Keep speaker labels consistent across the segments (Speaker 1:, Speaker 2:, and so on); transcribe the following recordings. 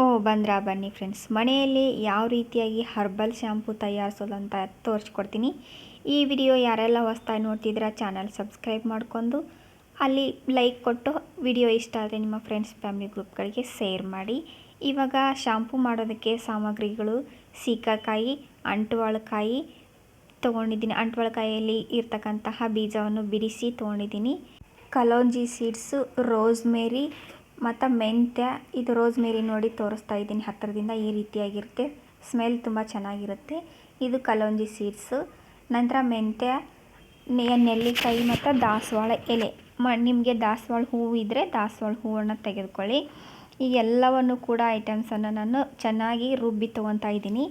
Speaker 1: ಓ, ಬಂದ್ರಾ ಬನ್ನಿ ಫ್ರೆಂಡ್ಸ್ ಮನೆಯಲ್ಲಿ ಯಾವ ರೀತಿಯಾಗಿ ಹರ್ಬಲ್ ಶ್ಯಾಂಪು ತಯಾರಿಸೋದು ಅಂತ ತೋರಿಸ್ಕೊಡ್ತೀನಿ. ಈ ವಿಡಿಯೋ ಯಾರೆಲ್ಲ ಹೊಸ್ದಾಗಿ ನೋಡ್ತಿದ್ದೀರಾ ಚಾನಲ್ ಸಬ್ಸ್ಕ್ರೈಬ್ ಮಾಡ್ಕೊಂಡು ಅಲ್ಲಿ ಲೈಕ್ ಕೊಟ್ಟು ವಿಡಿಯೋ ಇಷ್ಟ ಆದರೆ ನಿಮ್ಮ ಫ್ರೆಂಡ್ಸ್ ಫ್ಯಾಮಿಲಿ ಗ್ರೂಪ್ಗಳಿಗೆ ಶೇರ್ ಮಾಡಿ. ಇವಾಗ ಶಾಂಪು ಮಾಡೋದಕ್ಕೆ ಸಾಮಗ್ರಿಗಳು ಸೀಕಾಕಾಯಿ, ಅಂಟುವಾಳಕಾಯಿ ತೊಗೊಂಡಿದ್ದೀನಿ. ಅಂಟುವಾಳಕಾಯಿಯಲ್ಲಿ ಇರ್ತಕ್ಕಂತಹ ಬೀಜವನ್ನು ಬಿಡಿಸಿ ತೊಗೊಂಡಿದ್ದೀನಿ. ಕಲೋಂಜಿ ಸೀಡ್ಸು ರೋಸ್ಮೇರಿ ಮತ್ತು ಮೆಂತ್ಯ ಇದು ರೋಸ್ಮೇರಿ ನೋಡಿ ತೋರಿಸ್ತಾ ಇದ್ದೀನಿ. ಹತ್ತಿರದಿಂದ ಈ ರೀತಿಯಾಗಿರುತ್ತೆ. ಸ್ಮೆಲ್ ತುಂಬ ಚೆನ್ನಾಗಿರುತ್ತೆ. ಇದು ಕಲೋಂಜಿ ಸೀಡ್ಸು. ನಂತರ ಮೆಂತ್ಯ ನೆಲ್ಲಿಕಾಯಿ ಮತ್ತು ದಾಸವಾಳ ಎಲೆ. ಮ, ನಿಮಗೆ ದಾಸವಾಳ ಹೂವು ಇದ್ದರೆ ದಾಸವಾಳ ಹೂವನ್ನು ತೆಗೆದುಕೊಳ್ಳಿ. ಈ ಎಲ್ಲವನ್ನು ಕೂಡ ಐಟಮ್ಸನ್ನು ನಾನು ಚೆನ್ನಾಗಿ ರುಬ್ಬಿ ತೊಗೊತಾ ಇದ್ದೀನಿ.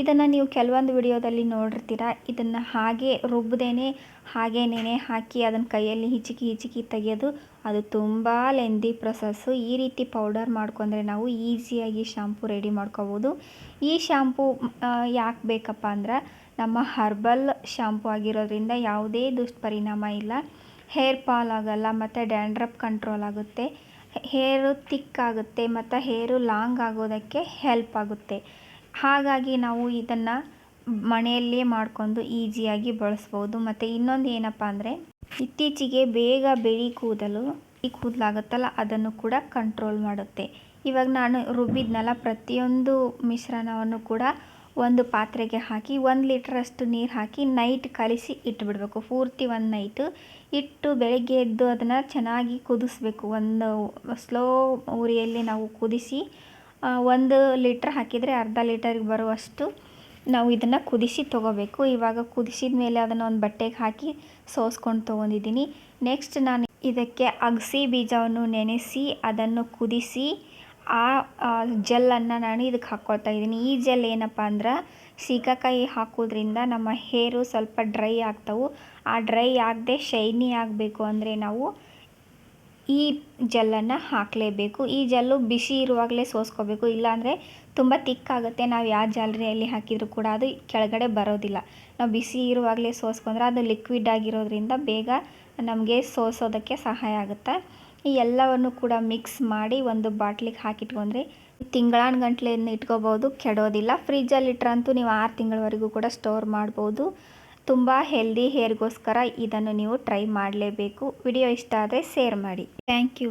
Speaker 1: ಇದನ್ನು ನೀವು ಕೆಲವೊಂದು ವಿಡಿಯೋದಲ್ಲಿ ನೋಡಿರ್ತೀರ, ಇದನ್ನು ಹಾಗೆ ರುಬ್ಬದೇನೆ ಹಾಗೆ ನೆನೆ ಹಾಕಿ ಅದನ್ನು ಕೈಯಲ್ಲಿ ಹಿಚಕಿ ಹಿಚಕಿ ತೆಗೆಯೋದು ಅದು ತುಂಬ ಲೆಂದಿ ಪ್ರೊಸೆಸ್ಸು ಈ ರೀತಿ ಪೌಡರ್ ಮಾಡ್ಕೊಂಡ್ರೆ ನಾವು ಈಸಿಯಾಗಿ ಶಾಂಪು ರೆಡಿ ಮಾಡ್ಕೋಬೋದು. ಈ ಶಾಂಪು ಯಾಕೆ ಬೇಕಪ್ಪ ಅಂದ್ರೆ ನಮ್ಮ ಹರ್ಬಲ್ ಶಾಂಪು ಆಗಿರೋದ್ರಿಂದ ಯಾವುದೇ ದುಷ್ಪರಿಣಾಮ ಇಲ್ಲ. ಹೇರ್ ಫಾಲ್ ಆಗೋಲ್ಲ, ಮತ್ತು ಡ್ಯಾಂಡ್ರಫ್ ಕಂಟ್ರೋಲ್ ಆಗುತ್ತೆ. ಹೇರು ತಿಕ್ ಆಗುತ್ತೆ ಮತ್ತು ಹೇರು ಲಾಂಗ್ ಆಗೋದಕ್ಕೆ ಹೆಲ್ಪ್ ಆಗುತ್ತೆ. ಹಾಗಾಗಿ ನಾವು ಇದನ್ನು ಮನೆಯಲ್ಲೇ ಮಾಡಿಕೊಂಡು ಈಸಿಯಾಗಿ ಬಳಸ್ಬೋದು. ಮತ್ತು ಇನ್ನೊಂದು ಏನಪ್ಪ ಅಂದರೆ, ಇತ್ತೀಚೆಗೆ ಬೇಗ ಬಿಳಿ ಕೂದಲು ಈ ಕೂದಲಾಗುತ್ತಲ್ಲ, ಅದನ್ನು ಕೂಡ ಕಂಟ್ರೋಲ್ ಮಾಡುತ್ತೆ. ಇವಾಗ ನಾನು ರುಬ್ಬಿದ್ನಲ್ಲ, ಪ್ರತಿಯೊಂದು ಮಿಶ್ರಣವನ್ನು ಕೂಡ ಒಂದು ಪಾತ್ರೆಗೆ ಹಾಕಿ, ಒಂದು ಲೀಟ್ರಷ್ಟು ನೀರು ಹಾಕಿ ನೈಟ್ ಕಲಿಸಿ ಇಟ್ಬಿಡಬೇಕು. ಪೂರ್ತಿ ಒಂದು ನೈಟು ಇಟ್ಟು ಬೆಳಗ್ಗೆ ಎದ್ದು ಅದನ್ನು ಚೆನ್ನಾಗಿ ಕುದಿಸ್ಬೇಕು. ಒಂದು ಸ್ಲೋ ಉರಿಯಲ್ಲಿ ನಾವು ಕುದಿಸಿ ಒಂದು ಲೀಟ್ರ್ ಹಾಕಿದರೆ ಅರ್ಧ ಲೀಟರ್ಗೆ ಬರುವಷ್ಟು ನಾವು ಇದನ್ನು ಕುದಿಸಿ ತೊಗೋಬೇಕು. ಇವಾಗ ಕುದಿಸಿದ ಮೇಲೆ ಅದನ್ನು ಒಂದು ಬಟ್ಟೆಗೆ ಹಾಕಿ ಸೋಸ್ಕೊಂಡು ತೊಗೊಂಡಿದ್ದೀನಿ ನೆಕ್ಸ್ಟ್ ನಾನು ಇದಕ್ಕೆ ಅಗಸಿ ಬೀಜವನ್ನು ನೆನೆಸಿ ಅದನ್ನು ಕುದಿಸಿ ಆ ಜೆಲ್ಲನ್ನು ನಾನು ಇದಕ್ಕೆ ಹಾಕ್ಕೊಳ್ತಾ ಇದ್ದೀನಿ. ಈ ಜೆಲ್ ಏನಪ್ಪ ಅಂದ್ರೆ ಸೀಕಾಕಾಯಿ ಹಾಕೋದ್ರಿಂದ ನಮ್ಮ ಹೇರು ಸ್ವಲ್ಪ ಡ್ರೈ ಆಗ್ತವೆ. ಆ ಡ್ರೈ ಆಗದೆ ಶೈನಿ ಆಗಬೇಕು ಅಂದರೆ ನಾವು ಈ ಜೆಲ್ಲನ್ನು ಹಾಕಲೇಬೇಕು. ಈ ಜೆಲ್ಲು ಬಿಸಿ ಇರುವಾಗಲೇ ಸೋಸ್ಕೋಬೇಕು. ಇಲ್ಲಾಂದರೆ ತುಂಬ ತಿಕ್ಕಾಗುತ್ತೆ ನಾವು ಯಾವ ಜಾಲರಿಯಲ್ಲಿ ಹಾಕಿದರೂ ಕೂಡ ಅದು ಕೆಳಗಡೆ ಬರೋದಿಲ್ಲ. ನಾವು ಬಿಸಿ ಇರುವಾಗಲೇ ಸೋಸ್ಕೊಂಡ್ರೆ ಅದು ಲಿಕ್ವಿಡ್ ಆಗಿರೋದ್ರಿಂದ ಬೇಗ ನಮಗೆ ಸೋಸೋದಕ್ಕೆ ಸಹಾಯ ಆಗುತ್ತೆ. ಈ ಎಲ್ಲವನ್ನು ಕೂಡ ಮಿಕ್ಸ್ ಮಾಡಿ ಒಂದು ಬಾಟ್ಲಿಗೆ ಹಾಕಿಟ್ಕೊಂಡ್ರೆ ತಿಂಗಳಾನು ಗಂಟ್ಲೆ ಇಟ್ಕೋಬೋದು, ಕೆಡೋದಿಲ್ಲ. ಫ್ರಿಜ್ಜಲ್ಲಿ ಇಟ್ರಂತೂ ನೀವು ಆರು ತಿಂಗಳವರೆಗೂ ಕೂಡ ಸ್ಟೋರ್ ಮಾಡ್ಬೋದು. ತುಂಬ ಹೆಲ್ದಿ ಹೇರ್ಗೋಸ್ಕರ ಇದನ್ನು ನೀವು ಟ್ರೈ ಮಾಡಲೇಬೇಕು. ವಿಡಿಯೋ ಇಷ್ಟ ಆದರೆ ಶೇರ್ ಮಾಡಿ. Thank you